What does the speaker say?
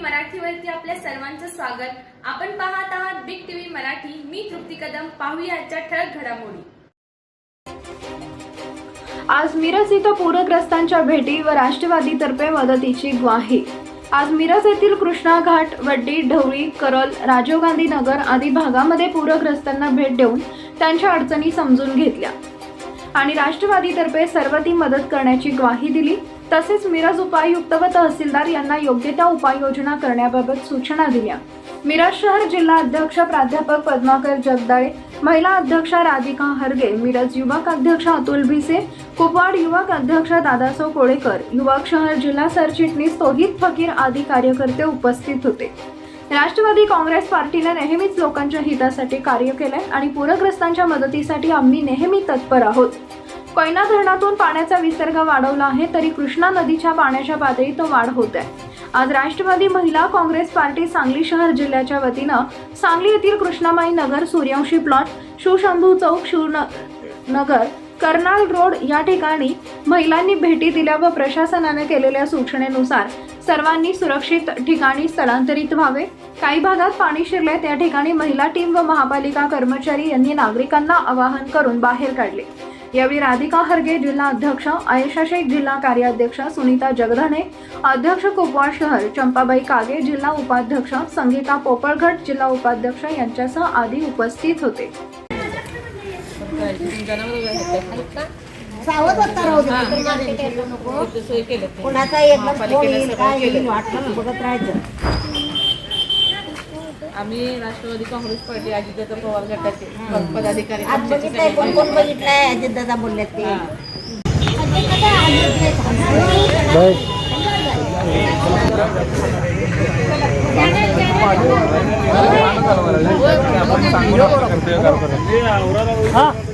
मराठीवरती आपल्या सर्वांचं स्वागत. आपण पाहत आहात बिग टीव्ही मराठी. मी तृप्ती कदम. पाहूया आजच्या ठळक घडामोडी. आज मिरज इथं पूरग्रस्तांच्या भेटी व राष्ट्रवादीतर्फे मदतीची ग्वाही. आज मिरज येथील कृष्णा घाट वड्डी ढवळी करल राजीव गांधी नगर आदी भागामध्ये पूरग्रस्तांना भेट देऊन त्यांच्या अडचणी समजून घेतल्या. आणि राष्ट्रवादीतर्फे सर्व ती मदत करण्याची ग्वाही दिली. तसेच मिरज उपायुक्त व तहसीलदार यांना योग्य त्या उपाययोजना करण्याबाबत सूचना दिल्या. मिरज शहर जिल्हा अध्यक्ष प्राध्यापक पद्माकर जगदाळे महिला अध्यक्षा राधिका हरगे मिरज युवक अध्यक्ष अतुल भिसे कुपवाड युवक अध्यक्ष दादासो कोळेकर युवक शहर जिल्हा सरचिटणीस तोहित फकीर आदी कार्यकर्ते उपस्थित होते. राष्ट्रवादी काँग्रेस पार्टीने नेहमीच लोकांच्या हितासाठी कार्य केलंय आणि पूरग्रस्तांच्या मदतीसाठी आम्ही नेहमी तत्पर आहोत. कोयना धरणातून पाण्याचा विसर्ग वाढवला आहे तरी कृष्णा नदीच्या पाण्याच्या पातळीत वाढ होत आहे. आज राष्ट्रवादी महिला काँग्रेस पार्टी सांगली शहर जिल्ह्याच्या वतीनं सांगली येथील कृष्णामाई नगर सूर्यवंशी प्लॉट शिवशंभू चौक शिवन नगर कर्नाल रोड या ठिकाणी महिलांनी भेटी दिल्या व प्रशासनाने केलेल्या सूचनेनुसार सर्वांनी सुरक्षित ठिकाणी स्थलांतरित व्हावे. काही भागात पाणी शिरले त्या ठिकाणी महिला टीम व महापालिका कर्मचारी यांनी नागरिकांना आवाहन करून बाहेर काढले. यावेळी राधिका हरगे जिल्हा अध्यक्ष आयशा शेख जिल्हा कार्याध्यक्ष सुनीता जगधने अध्यक्ष कुपवाड शहर चंपाबाई कागे जिल्हा उपाध्यक्ष संगीता पोपळघट जिल्हा उपाध्यक्ष यांच्यासह आदी उपस्थित होते. सावध होता राहू दे नको. कोणाचा एकदम फोन येईल काय येईल वाट बघत राहायचं. आम्ही राष्ट्रवादी काँग्रेस पार्टी अजितदादा पवार गटाचे पदाधिकारी आज बघितलंय कोण कोण बघितलंय अजित दादा बोलले ते. हा.